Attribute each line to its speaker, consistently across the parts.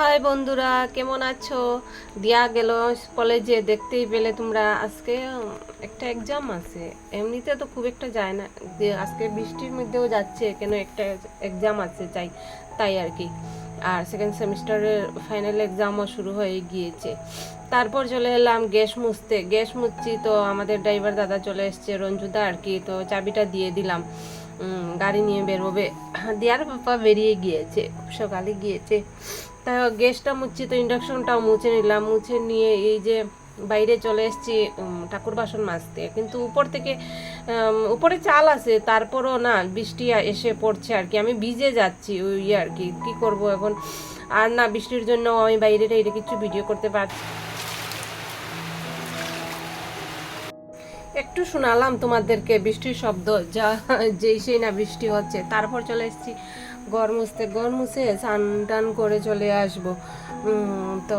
Speaker 1: High বন্ধুরা, কেমন আছো? দিয়া গেল কলেজে, দেখতেই পেলে তোমরা। আজকে একটা এক্সাম আছে। এমনিতে তো খুব একটা যায় না। আজকে বৃষ্টির মধ্যেও যাচ্ছে, কেন একটা এক্সাম আছে চাই তাই আর কি। আর সেকেন্ড সেমিস্টারের ফাইনাল এক্সামও শুরু হয়ে গিয়েছে। তারপর চলে এলাম গ্যাস মুছতে। গ্যাস মুছছি তো আমাদের ড্রাইভার দাদা চলে এসছে, রঞ্জুদা আর কি। তো চাবিটা দিয়ে দিলাম। গাড়ি নিয়ে বেরোবে। দিয়ার পাপা বেরিয়ে গিয়েছে সকালে গিয়েছে। তা গ্যাসটা মুছছি তো ইন্ডাকশনটাও মুছে নিলাম। মুছে নিয়ে এই যে বাইরে চলে এসেছি ঠাকুর বাসন মাজতে। কিন্তু উপর থেকে উপরে চাল আছে, তারপরও না বৃষ্টি এসে পড়ছে আর কি। আমি ভিজে যাচ্ছি ওই আর কি। কি করব এখন? আর না, বৃষ্টির জন্য আমি বাইরে টাইরে কিছু ভিডিও করতে পারছি একটু শোনালাম তোমাদেরকে, বৃষ্টির শব্দ, যা, যেই সেই না বৃষ্টি হচ্ছে। তারপর চলে এসেছি ঘর মুছতে ঘর মুছে স্নান টান করে চলে আসব। তো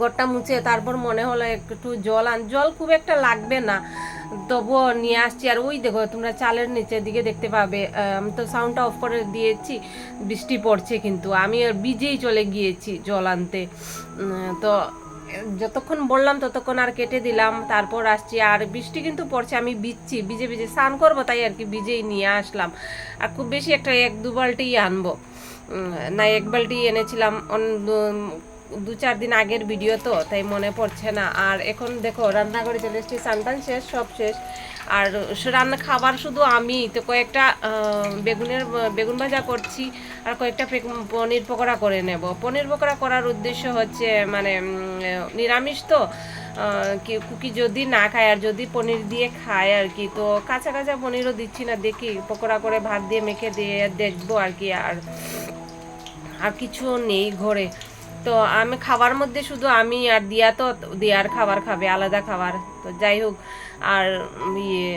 Speaker 1: ঘরটা মুছে তারপর মনে হলো একটু জল আন, জল খুব একটা লাগবে না। তবুও নিয়ে আসছি। আর ওই দেখো, তোমরা চালের নিচের দিকে দেখতে পাবে। আমি, তো সাউন্ডটা অফ করে দিয়েছি। বৃষ্টি পড়ছে কিন্তু। আমি আর ভিজেই চলে গিয়েছি জল আনতে। তো যতক্ষণ বললাম, ততক্ষণ আর কেটে দিলাম। তারপর আসছি, আর বৃষ্টি কিন্তু পড়ছে, আমি বিচ্ছি ভিজে ভিজে স্নান করব, তাই আর কি ভিজেই নিয়ে আসলাম। আর খুব বেশি একটা এক দু বালটি আনব। না, এক বালটি এনেছিলাম দু চার দিন আগের ভিডিও তো, তাই মনে পড়ছে না। আর এখন দেখো, রান্নাঘরে চলে এসেছি, স্নান শেষ, সব শেষ। আর রান্না খাবার শুধু আমি, তো কয়েকটা বেগুনের, বেগুন ভাজা করছি আর কয়েকটা পনির পকোড়া করে নেব। পনির পকোড়া করার উদ্দেশ্য হচ্ছে মানে নিরামিষ তো কুকি যদি না খায় আর যদি পনির দিয়ে খায় আর কি, তো কাঁচা কাঁচা পনিরও দিচ্ছি না, দেখি পকোড়া করে ভাত দিয়ে মেখে দিয়ে দেখব আর কি, আর আর কিছু নেই ঘরে। তো আমি খাবার মধ্যে শুধু আমি আর দিয়া তো দিয়ার খাবার খাবে, আলাদা খাবার। তো যাই হোক, আর ইয়ে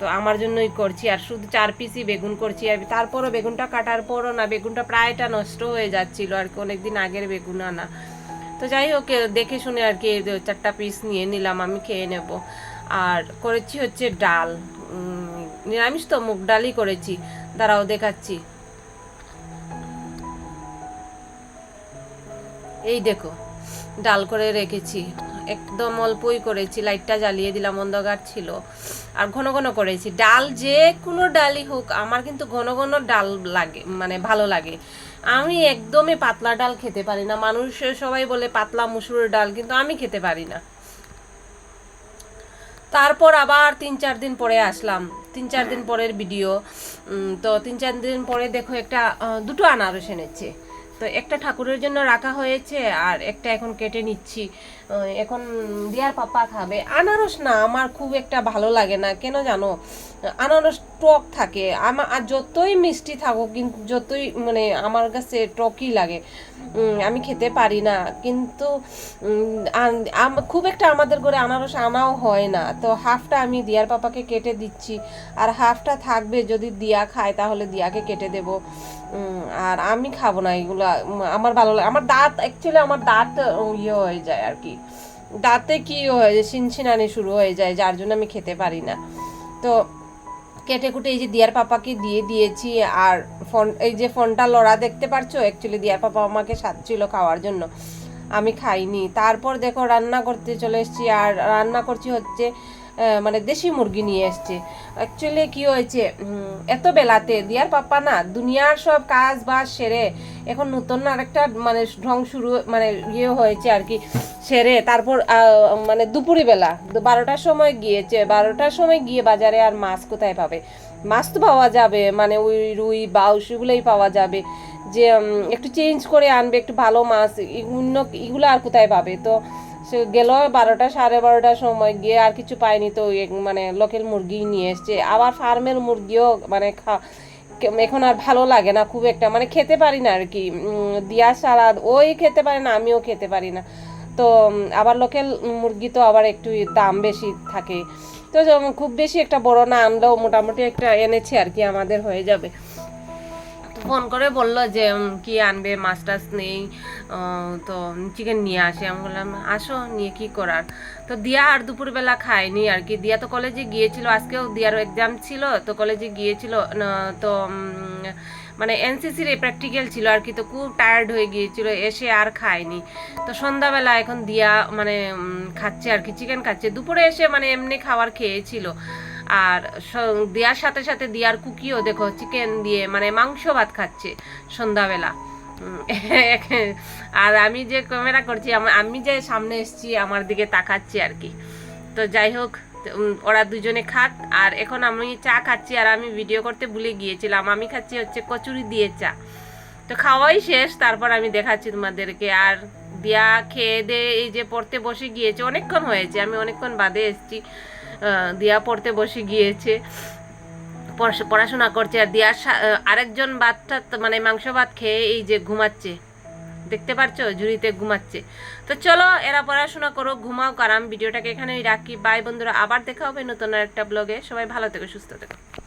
Speaker 1: তো আমার জন্যই করছি। আর শুধু চার পিসই বেগুন করছি। আর তারপরও বেগুনটা কাটার পরও না, বেগুনটা প্রায়টা নষ্ট হয়ে যাচ্ছিল। আর কি, অনেকদিন আগের বেগুন আনা। তো যাই হোক দেখে শুনে আর কি চারটা পিস নিয়ে নিলাম, আমি খেয়ে নেব। আর করেছি হচ্ছে ডাল। নিরামিষ তো, মুগ ডালই করেছি। দাঁড়াও, দেখাচ্ছি। এই দেখো, ডাল করে রেখেছি। একদম অল্পই করেছি, লাইটটা জ্বালিয়ে দিলাম, অন্ধকার ছিল। আর ঘন ঘন করেছি। ডাল যে কোনো ডালই হোক, আমার কিন্তু ঘন ঘন ডাল লাগে মানে ভালো লাগে। আমি একদমই পাতলা ডাল খেতে পারি না। মানুষ সবাই বলে পাতলা মুসুরের ডাল, কিন্তু আমি খেতে পারি না। তারপর আবার তিন চার দিন পরে আসলাম। তিন চার দিন পরের ভিডিও। তো তিন চার দিন পরে দেখো একটা দুটো আনারস এনেছে। তো একটা ঠাকুরের জন্য রাখা হয়েছে আর একটা এখন কেটে নিচ্ছি। এখন দিয়ার পাপা খাবে। আনারস না, আমার খুব একটা ভালো লাগে না। কেন জানো? আনারস টক থাকে। আমার আর যতই মিষ্টি থাকুক, কিন্তু যতই মানে আমার কাছে টকই লাগে। আমি খেতে পারি না। কিন্তু খুব একটা আমাদের ঘরে আনারস আনাও হয় না। তো হাফটা আমি দিয়ার পাপাকে কেটে দিচ্ছি। আর হাফটা থাকবে যদি দিয়া খায়, তাহলে দিয়াকে কেটে দেব। আর আমি খাব না এগুলো। আমার ভালো লাগে, আমার দাঁত অ্যাকচুয়ালি আমার দাঁত ইয়ে হয়ে যায় আর কি। দাঁতে কি হয়ে যায়? শিনশিনানি শুরু হয়ে যায়, যার জন্য আমি খেতে পারি না। তো কেটে কুটে এই যে দিয়ার পাপাকে দিয়ে দিয়েছি, আর ফোন, এই যে ফোনটা লড়া দেখতে পারছ? অ্যাকচুয়ালি দিয়ার পাপা আমাকে সাজছিল খাওয়ার জন্য। আমি খাইনি। তারপর দেখো রান্না করতে চলে এসেছি, আর রান্না করছি হচ্ছে মানে দেশি মুরগি নিয়ে এসছে। অ্যাকচুয়ালি কি হয়েছে এত বেলাতে দিয়ার পাপা না দুনিয়ার সব কাজ বাজ সেরে, এখন নতুন আরেকটা মানে ঢং শুরু মানে ইয়ে হয়েছে আর কি, সেরে, তারপর মানে দুপুরি বেলা বারোটার সময় গিয়েছে, বারোটার সময় গিয়ে বাজারে আর মাছ কোথায় পাবে? মাছ তো পাওয়া যাবে মানে ওই রুই বাউস এগুলোই পাওয়া যাবে, যে একটু চেঞ্জ করে আনবে, একটু ভালো মাছ অন্য এগুলো আর কোথায় পাবে? তো সে গেল বারোটা, সাড়ে বারোটার সময় গিয়ে আর কিছু পায়নি তো মানে লোকেল মুরগি নিয়ে এসছে। আবার ফার্মের মুরগিও মানে খা, এখন আর ভালো লাগে না খুব একটা। মানে খেতে পারি না আর কি দিয়া সারা ওই খেতে পারে না, আমিও খেতে পারি না। তো আবার লোকাল মুরগি তো আবার একটু দাম বেশি থাকে। তো খুব বেশি একটা বড় না আনলেও মোটামুটি একটা এনেছি আর কি আমাদের হয়ে যাবে। ফোন করে বলল যে কি আনবে মাছ টাছ নেই তো চিকেন নিয়ে আসে। আমি বললাম, আসো, নিয়ে কি করার? তো দিয়া আর দুপুরবেলা খায়নি আর কি। দিয়া তো কলেজে গিয়েছিল, আজকেও দিয়ারও এক্সাম ছিল, তো কলেজে গিয়েছিল তো মানে এনসিসির প্র্যাকটিক্যাল ছিল আর কি, তো খুব টায়ার্ড হয়ে গিয়েছিল, এসে আর খায়নি। তো সন্ধ্যাবেলা এখন দিয়া মানে খাচ্ছে আর কি চিকেন খাচ্ছে। দুপুরে এসে মানে এমনি খাবার খেয়েছিল। আর দিয়ার সাথে সাথে দিয়ার কুকিও দেখো চিকেন দিয়ে মানে মাংস ভাত খাচ্ছে সন্ধ্যাবেলা। আর আমি যে ক্যামেরা করছি, আমি যে সামনে এসেছি, আমার দিকে তাকাচ্ছি আর কি। তো যাই হোক ওরা দুজনে খাক, আর এখন আমি চা খাচ্ছি, আর আমি ভিডিও করতে ভুলে গিয়েছিলাম। আমি খাচ্ছি হচ্ছে কচুরি দিয়ে চা। তো খাওয়াই শেষ, তারপর আমি দেখাচ্ছি তোমাদেরকে। আর দিয়া খেয়ে দে, এই যে পড়তে বসে গিয়েছে, অনেকক্ষণ হয়েছে, আমি অনেকক্ষণ বাদে এসেছি। দিয়া পড়তে বসে গিয়েছে। পড়াশ- পড়াশোনা করছে আর দিয়ার আরেকজন তো মানে মাংস ভাত খেয়ে এই যে ঘুমাচ্ছে। দেখতে পারছ? ঝুড়িতে ঘুমাচ্ছে। তো চলো, এরা পড়াশোনা করো ঘুমাও, কারাম। ভিডিওটাকে এখানেই রাখি। বাই বন্ধুরা, আবার দেখা হবে নতুন একটা ব্লগে। সবাই ভালো থেকো, সুস্থ থেকো।